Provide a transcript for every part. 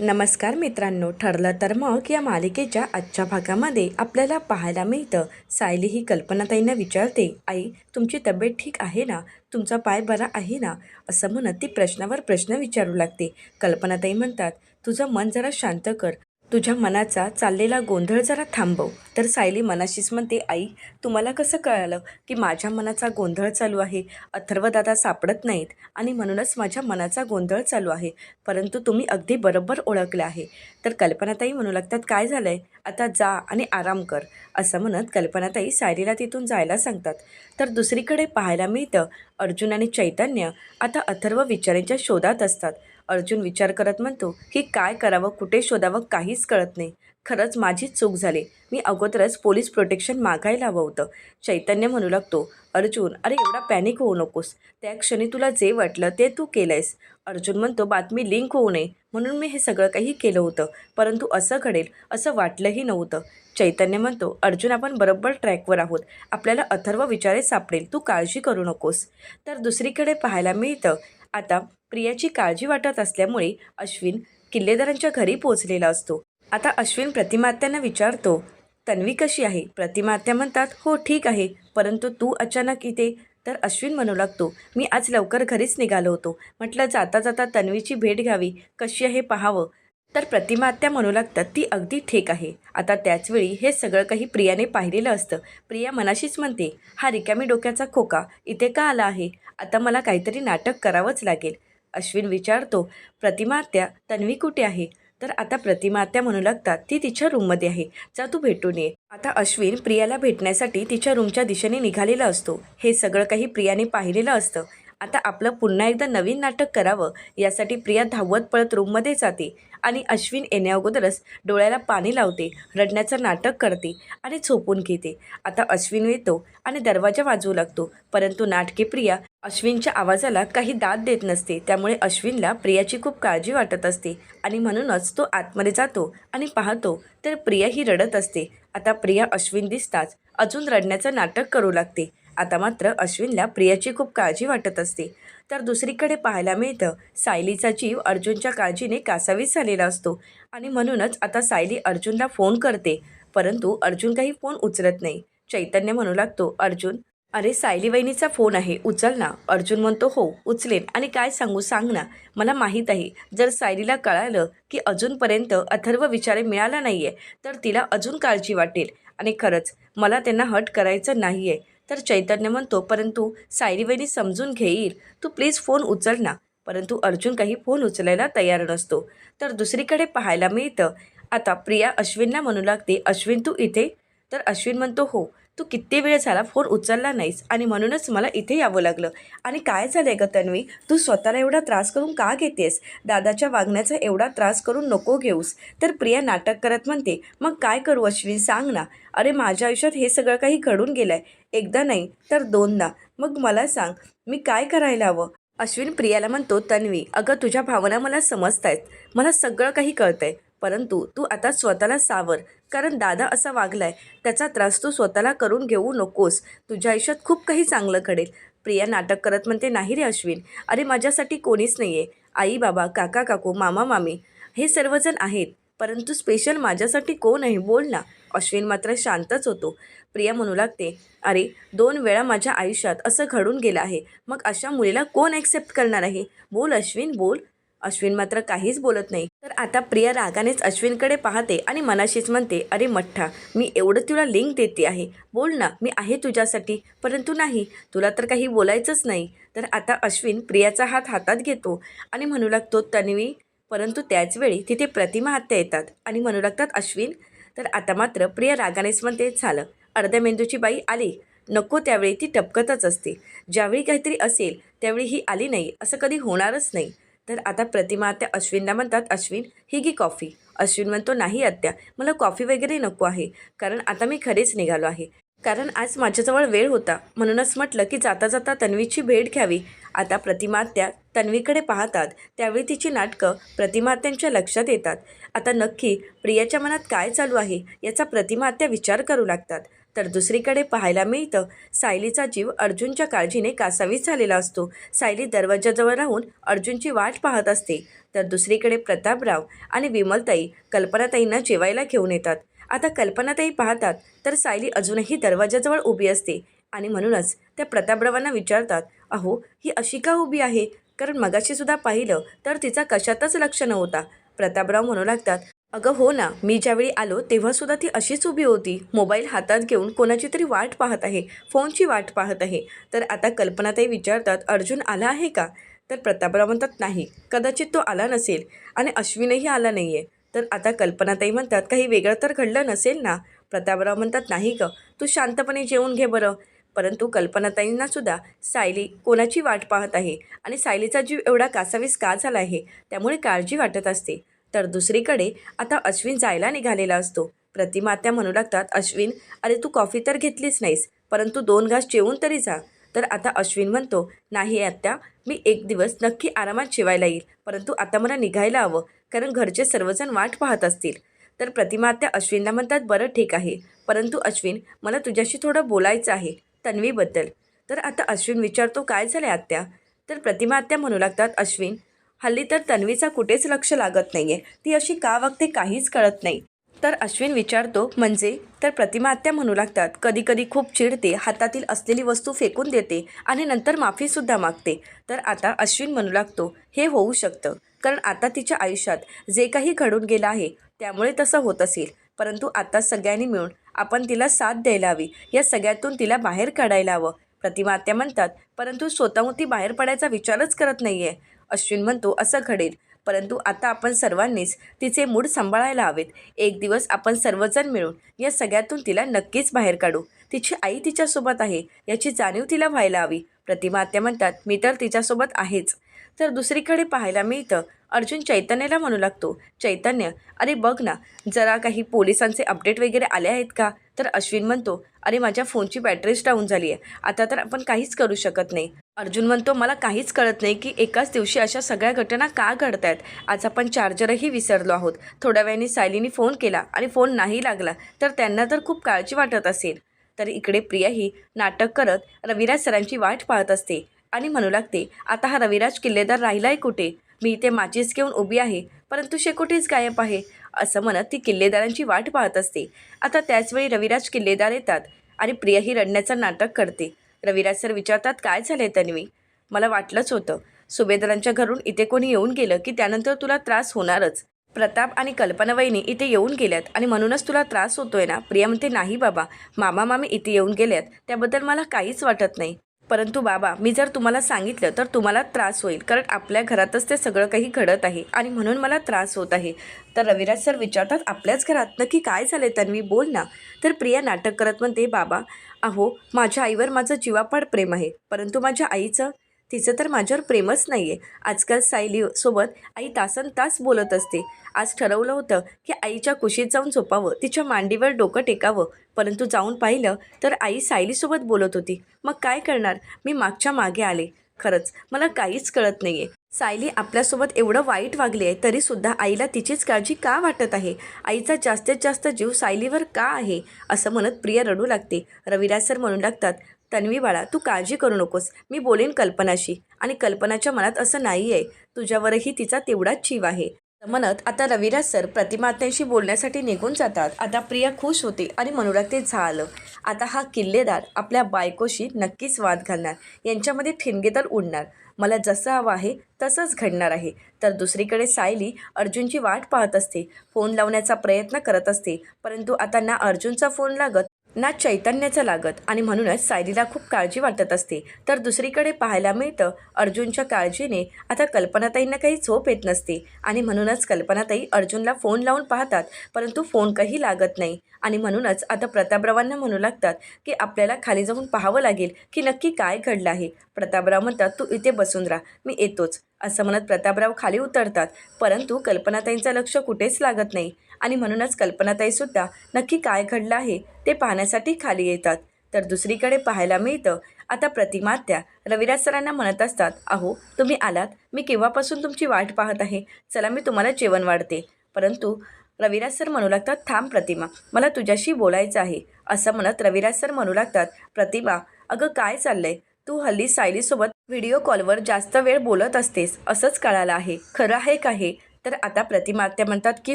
नमस्कार मित्रांनो ठरलं तर मग या मालिकेच्या आजच्या भागामध्ये आपल्याला पाहायला मिळतं. सायली ही कल्पनाताईंना विचारते आई तुमची तब्येत ठीक आहे ना? तुमचा पाय बरा आहे ना? असं म्हणत ती प्रश्नावर प्रश्न विचारू लागते. कल्पनाताई म्हणतात तुझं मन जरा शांत कर. तुझ्या मनाचा चाललेला गोंधळ जरा थांबव. तर सायली मनाशीच म्हणते आई तुम्हाला कसं कळालं की माझ्या मनाचा गोंधळ चालू आहे? अथर्वदादा सापडत नाहीत आणि म्हणूनच माझ्या मनाचा गोंधळ चालू आहे. परंतु तुम्ही अगदी बरोबर ओळखलं आहे. तर कल्पनाताई म्हणू लागतात काय झालं आहे आता जा आणि आराम कर असं म्हणत कल्पनाताई सायलीला तिथून जायला सांगतात. तर दुसरीकडे पाहायला मिळतं अर्जुन आणि चैतन्य आता अथर्व विचारांच्या शोधात असतात. अर्जुन विचार करत म्हणतो की काय करावं कुठे शोधावं काहीच कळत नाही. खरंच माझीच चूक झाली. मी अगोदरच पोलीस प्रोटेक्शन मागायला हवं होतं. चैतन्य म्हणू लागतो अर्जुन अरे एवढा पॅनिक होऊ नकोस. त्या क्षणी तुला जे वाटलं ते तू केलं आहेस अर्जुन म्हणतो बातमी लिंक होऊ नये. म्हणून मी हे सगळं काही केलं होतं परंतु असं घडेल असं वाटलंही नव्हतं. चैतन्य म्हणतो अर्जुन आपण बरोबर ट्रॅकवर आहोत. आपल्याला अथर्व विचारे सापडेल. तू काळजी करू नकोस. तर दुसरीकडे पाहायला मिळतं आता प्रियाची काळजी वाटत असल्यामुळे अश्विन किल्लेदारांच्या घरी पोहोचलेला असतो. आता अश्विन प्रतिमात्यांना विचारतो तन्वी कशी आहे? प्रतिमात्या म्हणतात हो ठीक आहे परंतु तू अचानक इथे. तर अश्विन म्हणू लागतो मी आज लवकर घरीच निघालो होतो. म्हटलं जाता जाता तन्वीची भेट घ्यावी. कशी आहे पाहावं? तर प्रतिमात्या म्हणू लागतात ती अगदी ठीक आहे. आता त्याचवेळी हे सगळं काही प्रियाने पाहिलेलं असतं. प्रिया मनाशीच म्हणते हा रिकामी डोक्याचा खोका इथे का आला आहे? आता मला काहीतरी नाटक करावंच लागेल. अश्विन विचारतो प्रतिमात्या तन्वी कुठे आहे? तर आता प्रतिमात्या म्हणू लागतात ती तिच्या रूममध्ये आहे. जा तू भेटून ये. आता अश्विन प्रियाला भेटण्यासाठी तिच्या रूमच्या दिशेने निघालेला असतो. हे सगळं काही प्रियाने पाहिलेलं असतं. आता आपलं पुन्हा एकदा नवीन नाटक करावं यासाठी प्रिया धावत पळत रूममध्ये जाते आणि अश्विन येण्याअगोदरच डोळ्याला पाणी लावते रडण्याचं नाटक करते आणि झोपून घेते. आता अश्विन येतो आणि दरवाजा वाजवू लागतो. परंतु नाटके प्रिया अश्विनच्या आवाजाला काही दाद देत नसते. त्यामुळे अश्विनला प्रियाची खूप काळजी वाटत असते आणि म्हणूनच तो आतमध्ये जातो आणि पाहतो तर प्रिया ही रडत असते. आता प्रिया अश्विन दिसताच अजून रडण्याचं नाटक करू लागते. आता मात्र अश्विनला प्रियाची खूप काळजी वाटत असते. तर दुसरीकडे पाहायला मिळतं सायलीचा जीव अर्जुनच्या काळजीने कासावीस झालेला असतो आणि म्हणूनच आता सायली अर्जुनला फोन करते. परंतु अर्जुन काही फोन उचलत नाही. चैतन्य म्हणू लागतो अर्जुन अरे सायली वहिनीचा फोन आहे. उचल ना. अर्जुन म्हणतो हो उचलेन. आणि काय सांगू सांग ना. मला माहीत आहे. जर सायलीला कळालं की अजूनपर्यंत अथर्व विचारे मिळाला नाही आहे तर तिला अजून काळजी वाटेल. आणि खरंच मला त्यांना हट करायचं नाही आहे तर चैतन्य म्हणतो परंतु सायली वहिनी समजून घेईल. तू प्लीज फोन उचल ना. परंतु अर्जुन काही फोन उचलायला तयार नसतो. तर दुसरीकडे पाहायला मिळतं. आता प्रिया अश्विनला म्हणू लागते. अश्विन तू इथे? तर अश्विन म्हणतो हो. तू किती वेळ झाला फोन उचलला नाहीस? आणि म्हणूनच मला इथे यावं लागलं. आणि काय झालं आहे ग तन्वी? तू स्वतःला एवढा त्रास करून का घेतेस? दादाच्या वागण्याचा एवढा त्रास करून नको घेऊस. तर प्रिया नाटक करत म्हणते मग काय करू अश्विन? सांग ना. अरे माझ्या आयुष्यात हे सगळं काही घडून गेलं आहे एकदा नाही तर दोनदा. मग मला सांग मी काय करायला हवं? अश्विन प्रियाला म्हणतो तन्वी अगं तुझ्या भावना मला समजत आहेत मला सगळं काही कळतंय. परंतु तू आता स्वतःला सावर. कारण दादा असा वागलाय त्याचा त्रास तू स्वतःला करून घेऊ नकोस. तुझ्या आयुष्यात खूप काही चांगलं घडेल. प्रिया नाटक करत म्हणते नाही रे अश्विन. अरे माझ्यासाठी कोणीच नाही आहे आई बाबा काका काकू मामा मामी हे सर्वजण आहेत. परंतु स्पेशल माझ्यासाठी कोण आहे? बोल ना. अश्विन मात्र शांतच होतो. प्रिया म्हणू लागते अरे दोन वेळा माझ्या आयुष्यात असं घडून गेलं आहे. मग अशा मुलीला कोण ॲक्सेप्ट करणार आहे? बोल अश्विन बोल. अश्विन मात्र काहीच बोलत नाही. तर आता प्रिया रागानेच अश्विनकडे पाहते आणि मनाशीच म्हणते अरे मठ्ठा मी एवढं तुला लिंक देते आहे. बोल ना मी आहे तुझ्यासाठी. परंतु नाही तुला तर काही बोलायचंच नाही. तर आता अश्विन प्रियाचा हात हातात घेतो आणि म्हणू लागतो तन्वी परंतु त्याचवेळी तिथे प्रतिमा हत्या येतात. आणि म्हणू लागतात अश्विन? तर आता मात्र प्रिया रागानेच म्हणते झालं. अर्ध्या मेंदूची बाई आली. नको त्यावेळी ती टपकतच असते. ज्यावेळी काहीतरी असेल त्यावेळी ही आली नाही. असं कधी होणारच नाही. तर आता प्रतिमा आत्या अश्विनला म्हणतात अश्विन ही गी कॉफी. अश्विन म्हणतो नाही आत्या मला कॉफी वगैरे नको आहे कारण आता मी खरेच निघालो आहे. कारण आज माझ्याजवळ वेळ होता. म्हणूनच म्हटलं की जाता जाता तन्वीची भेट घ्यावी. आता प्रतिमात्या तन्वीकडे पाहतात. त्यावेळी तिची नाटकं प्रतिमात्यांच्या लक्षात येतात. आता नक्की प्रियाच्या मनात काय चालू आहे याचा प्रतिमात्या विचार करू लागतात. तर दुसरीकडे पाहायला मिळतं सायलीचा जीव अर्जुनच्या काळजीने कासावीस झालेला असतो. सायली दरवाजाजवळ राहून अर्जुनची वाट पाहत असते. तर दुसरीकडे प्रतापराव आणि विमलताई कल्पनाताईंना जेवायला घेऊन येतात. आता कल्पनाताई पाहतात तर सायली अजूनही दरवाजाजवळ उभी असते आणि म्हणूनच त्या प्रतापरावांना विचारतात अहो ही अशी का उभी आहे? कारण मगाशीसुद्धा पाहिलं तर तिचा कशातच लक्ष नव्हता. प्रतापराव म्हणू लागतात अगं हो ना. मी ज्यावेळी आलो तेव्हासुद्धा ती अशीच उभी होती. मोबाईल हातात घेऊन कोणाची तरी वाट पाहत आहे. फोनची वाट पाहत आहे. तर आता कल्पनाताई विचारतात अर्जुन आला आहे का? तर प्रतापराव म्हणतात नाही. कदाचित तो आला नसेल आणि अश्विनही आला नाही आहे तर आता कल्पनाताई म्हणतात काही वेगळं तर घडलं नसेल ना? प्रतापराव म्हणतात नाही ग. तू शांतपणे जेवून घे बरं. परंतु कल्पनाताईंनासुद्धा सायली कोणाची वाट पाहत आहे? आणि सायलीचा जीव एवढा कासावीस का झाला आहे? त्यामुळे काळजी वाटत असते. तर दुसरीकडे आता अश्विन जायला निघालेला असतो. प्रतिमात्या म्हणू लागतात अश्विन अरे तू कॉफी तर घेतलीच नाहीस परंतु दोन घास जेवून तरी जा. तर आता अश्विन म्हणतो नाही आत्या मी एक दिवस नक्की आरामात जेवायला येईल परंतु आता मला निघायला हवं कारण घरचे सर्वजण वाट पाहत असतील. तर प्रतिमात्या अश्विनला म्हणतात बरं ठीक आहे परंतु अश्विन मला तुझ्याशी थोडं बोलायचं आहे तन्वीबद्दल. तर आता अश्विन विचारतो काय झालं आत्या? तर प्रतिमा आत्या म्हणू लागतात अश्विन हल्ली तर तन्वीचा कुठेच लक्ष लागत नाही आहे ती अशी का वागते काहीच कळत नाही. तर अश्विन विचारतो म्हणजे तर प्रतिमा आत्या म्हणू लागतात कधी कधी खूप चिडते हातातील असलेली वस्तू फेकून देते आणि नंतर माफीसुद्धा मागते तर आता अश्विन म्हणू लागतो हे होऊ शकतं. कारण आता तिच्या आयुष्यात जे काही घडून गेलं आहे त्यामुळे तसं होत असेल. परंतु आता सगळ्यांनी मिळून आपण तिला साथ द्यायला हवी. या सगळ्यातून तिला बाहेर काढायला हवं. प्रतिमा आत्या म्हणतात परंतु स्वतःहून ती बाहेर पडायचा विचारच करत नाही आहे अश्विन म्हणतो असं घडेल. परंतु आता आपण सर्वांनीच तिचे मूड सांभाळायला हवेत. एक दिवस आपण सर्वजण मिळून या सगळ्यातून तिला नक्कीच बाहेर काढू. तिची आई तिच्यासोबत आहे याची जाणीव तिला व्हायला हवी. प्रतिमा आत्या म्हणतात मी तर तिच्यासोबत आहेच. तर दुसरीकडे पाहायला मिळतं अर्जुन चैतन्याला म्हणू लागतो चैतन्य अरे बघ ना जरा काही पोलिसांचे अपडेट वगैरे आले आहेत का? तर अश्विन म्हणतो अरे माझ्या फोनची बॅटरीच डाऊन झाली आहे आता तर आपण काहीच करू शकत नाही. अर्जुन म्हणतो मला काहीच कळत नाही की एकाच दिवशी अशा सगळ्या घटना का घडत आहेत आज आपण चार्जरही विसरलो आहोत. थोड्या वेळाने सायलीने फोन केला आणि फोन नाही लागला तर त्यांना तर खूप काळजी वाटत असेल. तर इकडे प्रिया ही नाटक करत रविराज सरांची वाट पाहत असते आणि म्हणू लागते आता हा रविराज किल्लेदार राहिलाय कुठे? मी इथे माचीस घेऊन उभी आहे परंतु शेकोटीच गायब आहे. असं म्हणत ती किल्लेदारांची वाट पाहत असते. आता त्याचवेळी रविराज किल्लेदार येतात आणि प्रिया ही रडण्याचं नाटक करते. रविराज सर विचारतात काय झालंय तन्वी? मला वाटलंच होतं. सुभेदारांच्या घरून इथे कोणी येऊन गेलं की त्यानंतर तुला त्रास होणारच. प्रताप आणि कल्पनावहिनी इथे येऊन गेल्यात आणि म्हणूनच तुला त्रास होतोय ना? प्रिया म्हणते नाही बाबा. मामा मामी इथे येऊन गेल्यात. त्याबद्दल मला काहीच वाटत नाही. परंतु बाबा मी जर तुम्हाला सांगितलं तर तुम्हाला त्रास होईल कारण आपल्या घरातच ते सगळं काही घडत आहे आणि म्हणून मला त्रास होत आहे. तर रविराज सर विचारतात आपल्याच घरात नक्की काय झालं तन्वी? बोल ना. तर प्रिया नाटक करत म्हणते बाबा अहो माझ्या आईवर माझं जीवापाड प्रेम आहे परंतु माझ्या आईचं तिचं तर माझ्यावर प्रेमच नाही आहे आजकाल सायलीसोबत आई तासन तास बोलत असते. आज ठरवलं होतं की आईच्या कुशीत जाऊन झोपावं तिच्या मांडीवर डोकं टेकावं. परंतु जाऊन पाहिलं तर आई सायलीसोबत बोलत होती. मग काय करणार? मी मागच्या मागे आले. खरंच मला काहीच कळत नाही आहे सायली आपल्यासोबत एवढं वाईट वागली आहे तरीसुद्धा आईला तिचीच काळजी का वाटत आहे? आईचा जास्तीत जास्त जीव सायलीवर का आहे? असं म्हणत प्रिया रडू लागते. रविराज सर म्हणू लागतात तन्वी बाळा तू काळजी करू नकोस. मी बोलेन कल्पनाशी. आणि कल्पनाच्या मनात असं नाही आहे तुझ्यावरही तिचा तेवढाच जीव आहे. म्हणत आता रविराज सर प्रतिमात्यांशी बोलण्यासाठी निघून जातात. आता प्रिया खुश होते आणि म्हणू ते झालं. आता हा किल्लेदार आपल्या बायकोशी नक्कीच वाद घालणार. यांच्यामध्ये ठिणगे तर उडणार. मला जसं हवं आहे तसंच घडणार आहे. तर दुसरीकडे सायली अर्जुनची वाट पाहत असते. फोन लावण्याचा प्रयत्न करत असते. परंतु आता ना अर्जुनचा फोन लागत ना चैतन्याचं लागत. आणि म्हणूनच सायलीला खूप काळजी वाटत असते. तर दुसरीकडे पाहायला मिळतं अर्जुनच्या काळजीने आता कल्पनाताईंना काही झोप येत नसते. आणि म्हणूनच कल्पनाताई अर्जुनला फोन लावून पाहतात परंतु फोन काही लागत नाही. आणि म्हणूनच आता प्रतापरावांना म्हणू लागतात की आपल्याला खाली जाऊन पाहावं लागेल की नक्की काय घडलं आहे. प्रतापराव म्हणतात तू इथे बसून राहा मी येतोच. असं म्हणत प्रतापराव खाली उतरतात. परंतु कल्पनाताईंचं लक्ष कुठेच लागत नाही. आणि म्हणूनच कल्पनाताईसुद्धा नक्की काय घडलं आहे ते पाहण्यासाठी खाली येतात. तर दुसरीकडे पाहायला मिळतं आता प्रतिमात्या रविराज सरांना म्हणत असतात अहो तुम्ही आलात. मी केव्हापासून तुमची वाट पाहत आहे? चला मी तुम्हाला जेवण वाढते. परंतु रविराज सर म्हणू लागतात थांब प्रतिमा मला तुझ्याशी बोलायचं आहे. असं म्हणत रविराज सर म्हणू लागतात प्रतिमा अगं काय चाललंय? तू हल्ली सायलीसोबत व्हिडिओ कॉलवर जास्त वेळ बोलत असतेस असंच कळालं आहे. खरं आहे का हे? तर आता प्रतिमात्या म्हणतात की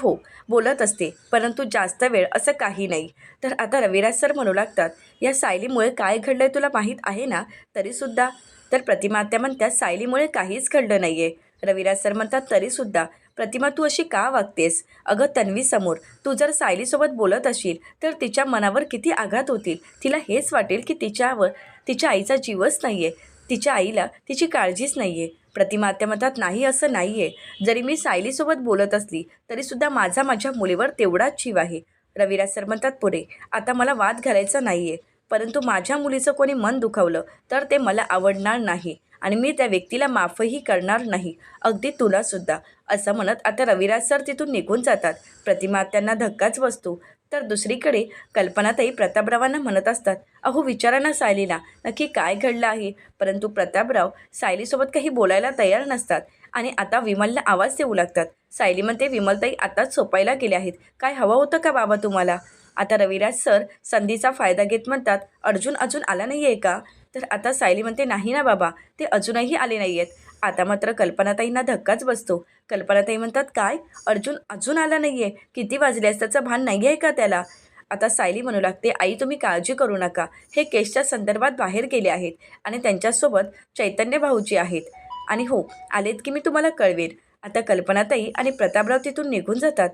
हो बोलत असते परंतु जास्त वेळ असं काही नाही. तर आता रविराज सर म्हणू लागतात या सायलीमुळे काय घडलं आहे तुला माहीत आहे ना? तरीसुद्धा. तर प्रतिमात्या म्हणतात सायलीमुळे काहीच घडलं नाही आहे रविराज सर म्हणतात तरीसुद्धा. प्रतिमा तू अशी का वागतेस? अगं तन्वीसमोर तू जर सायलीसोबत बोलत असशील तर तिच्या मनावर किती आघात होतील? तिला हेच वाटेल की तिच्यावर तिच्या आईचा जीवच नाही आहे तिच्या आईला तिची काळजीच नाही आहे प्रतिमात्या म्हणतात नाही असं नाही आहे जरी मी सायलीसोबत बोलत असली तरीसुद्धा माझा माझ्या मुलीवर तेवढाच जीव आहे. रविराज सर म्हणतात पुढे आता मला वाद घालायचा नाही आहे परंतु माझ्या मुलीचं कोणी मन दुखावलं तर ते मला आवडणार नाही. आणि मी त्या व्यक्तीला माफही करणार नाही. अगदी तुलासुद्धा असं म्हणत आता रविराज सर तिथून निघून जातात. प्रतिमा त्यांना धक्काच बसतो. तर दुसरीकडे कल्पनाताई प्रतापरावांना म्हणत असतात अहो विचारा ना सायलीला नक्की काय घडलं आहे? परंतु प्रतापराव सायलीसोबत काही बोलायला तयार नसतात आणि आता विमलला आवाज देऊ लागतात. सायली म्हणते विमलताई आताच सोपायला गेले आहेत. काय हवं होतं का बाबा तुम्हाला? आता रविराज सर संधीचा फायदा घेत म्हणतात अर्जुन अजून आला नाही आहे का? तर आता सायली म्हणते नाही ना बाबा ते अजूनही आले नाही आहेत आता मात्र कल्पनाताईंना धक्काच बसतो. कल्पनाताई म्हणतात काय? अर्जुन अजून आला नाही आहे किती वाजल्यास त्याचं भान नाही आहे का त्याला? आता सायली म्हणू लागते आई तुम्ही काळजी करू नका. हे केसच्या संदर्भात बाहेर गेले आहेत आणि त्यांच्यासोबत चैतन्य भाऊजी आहेत. आणि हो आलेत की मी तुम्हाला कळवेन. आता कल्पनाताई आणि प्रतापराव तिथून निघून जातात.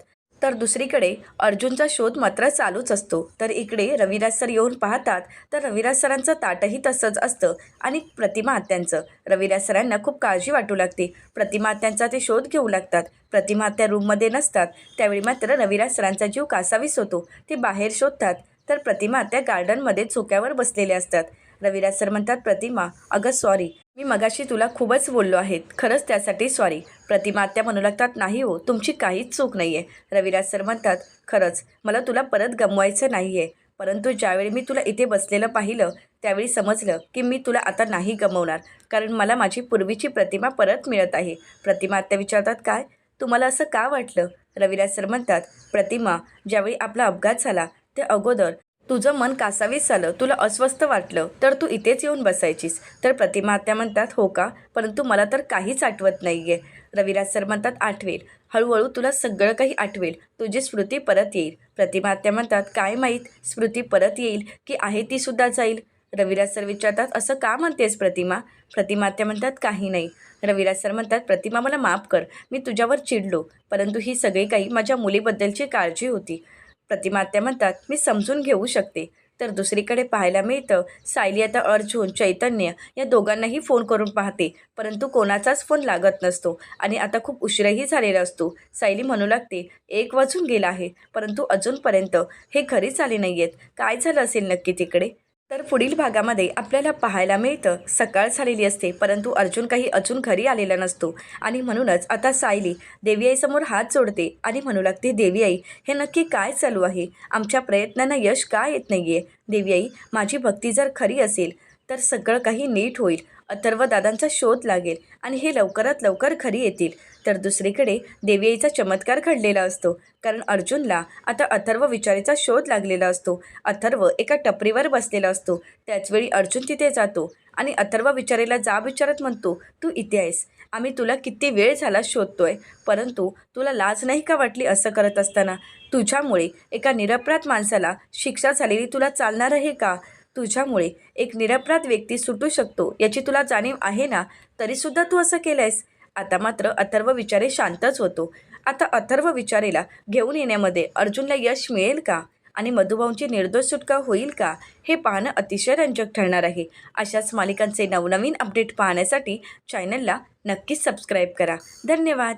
तर दुसरीकडे अर्जुनचा शोध मात्र चालूच असतो. तर इकडे रविराज सर येऊन पाहतात तर रविराज सरांचं ताटही तसंच असतं आणि प्रतिमा आत्यांचं. रविराज सरांना खूप काळजी वाटू लागते. प्रतिमा आत्यांचा ते शोध घेऊ लागतात. प्रतिमा आत्या रूममध्ये नसतात. त्यावेळी मात्र रविराज सरांचा जीव कासावीस होतो ते बाहेर शोधतात तर प्रतिमा आत्या गार्डनमध्ये चोक्यावर बसलेले असतात. रविराज सर म्हणतात प्रतिमा अगं सॉरी मी मगाशी तुला खूपच बोललो आहेत खरंच त्यासाठी सॉरी प्रतिमा आत्या म्हणू लागतात नाही हो तुमची काहीच चूक नाही आहे रविराज सर म्हणतात खरंच मला तुला परत गमवायचं नाही आहे परंतु ज्यावेळी मी तुला इथे बसलेलं पाहिलं त्यावेळी समजलं की मी तुला आता नाही गमवणार कारण मला माझी पूर्वीची प्रतिमा परत मिळत आहे. प्रतिमा आत्या विचारतात काय? तुम्हाला असं का वाटलं? रविराज सर म्हणतात प्रतिमा ज्यावेळी आपला अपघात झाला ते अगोदर तुझं मन कासावीस झालं तुला अस्वस्थ वाटलं तर तू इथेच येऊन बसायचीस. तर प्रतिमा आत्या म्हणतात हो का? परंतु मला तर काहीच आठवत नाही आहे रविराज सर म्हणतात आठवेल. हळूहळू तुला सगळं काही आठवेल. तुझी स्मृती परत येईल. प्रतिमा आत्या म्हणतात काय माहीत? स्मृती परत येईल की आहे ती सुद्धा जाईल. रविराज सर विचारतात असं का म्हणतेस प्रतिमा? प्रतिमा आत्या म्हणतात काही नाही. रविराज सर म्हणतात प्रतिमा मला माफ कर. मी तुझ्यावर चिडलो. परंतु ही सगळी काही माझ्या मुलीबद्दलची काळजी होती. प्रतिमात्या म्हणतात मी समजून घेऊ शकते. तर दुसरीकडे पाहायला मिळतं सायली आता अर्जुन चैतन्य या दोघांनाही फोन करून पाहते परंतु कोणाचाच फोन लागत नसतो आणि आता खूप उशीरही झालेला असतो. सायली म्हणू लागते एक वाजून गेला आहे परंतु अजूनपर्यंत हे घरीच आले नाही आहेत काय झालं असेल नक्की तिकडे? तर पुढील भागामध्ये आपल्याला पाहायला मिळतं सकाळ झालेली असते परंतु अर्जुन काही अजून घरी आलेला नसतो. आणि म्हणूनच आता सायली देवी आईसमोर हात जोडते आणि म्हणू लागते देवी आई हे नक्की काय चालू आहे? आमच्या प्रयत्नांना यश का येत नाही आहे देवी आई माझी भक्ती जर खरी असेल तर सगळं काही नीट होईल. अथर्व दादांचा शोध लागेल आणि हे लवकरात लवकर खरी येतील. तर दुसरीकडे देवी चमत्कार घडलेला असतो. कारण अर्जुनला आता अथर्व विचारेचा शोध लागलेला असतो. अथर्व एका टपरीवर बसलेला असतो. त्याचवेळी अर्जुन तिथे जातो आणि अथर्व विचारेला जा विचारत म्हणतो तू इथे आहेस. आम्ही तुला किती वेळ झाला शोधतोय. परंतु तुला लाज नाही का वाटली असं करत असताना? तुझ्यामुळे एका निरपराध माणसाला शिक्षा झालेली तुला चालणार आहे का? तुझ्यामुळे एक निरपराध व्यक्ती सुटू शकतो याची तुला जाणीव आहे ना? तरीसुद्धा तू असं केलं आहेस आता मात्र अथर्व विचारे शांतच होतो. आता अथर्व विचारेला घेऊन येण्यामध्ये अर्जुनला यश मिळेल का? आणि मधुभाऊंची निर्दोष सुटका होईल का? हे पाहणं अतिशय रंजक ठरणार आहे. अशाच मालिकांचे नवनवीन अपडेट पाहण्यासाठी चॅनलला नक्कीच सबस्क्राईब करा. धन्यवाद!